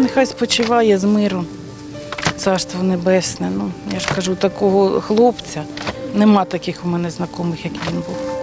Нехай спочиває з миром. Царство небесне. Ну, я ж кажу, такого хлопця нема таких у мене знайомих, як він був.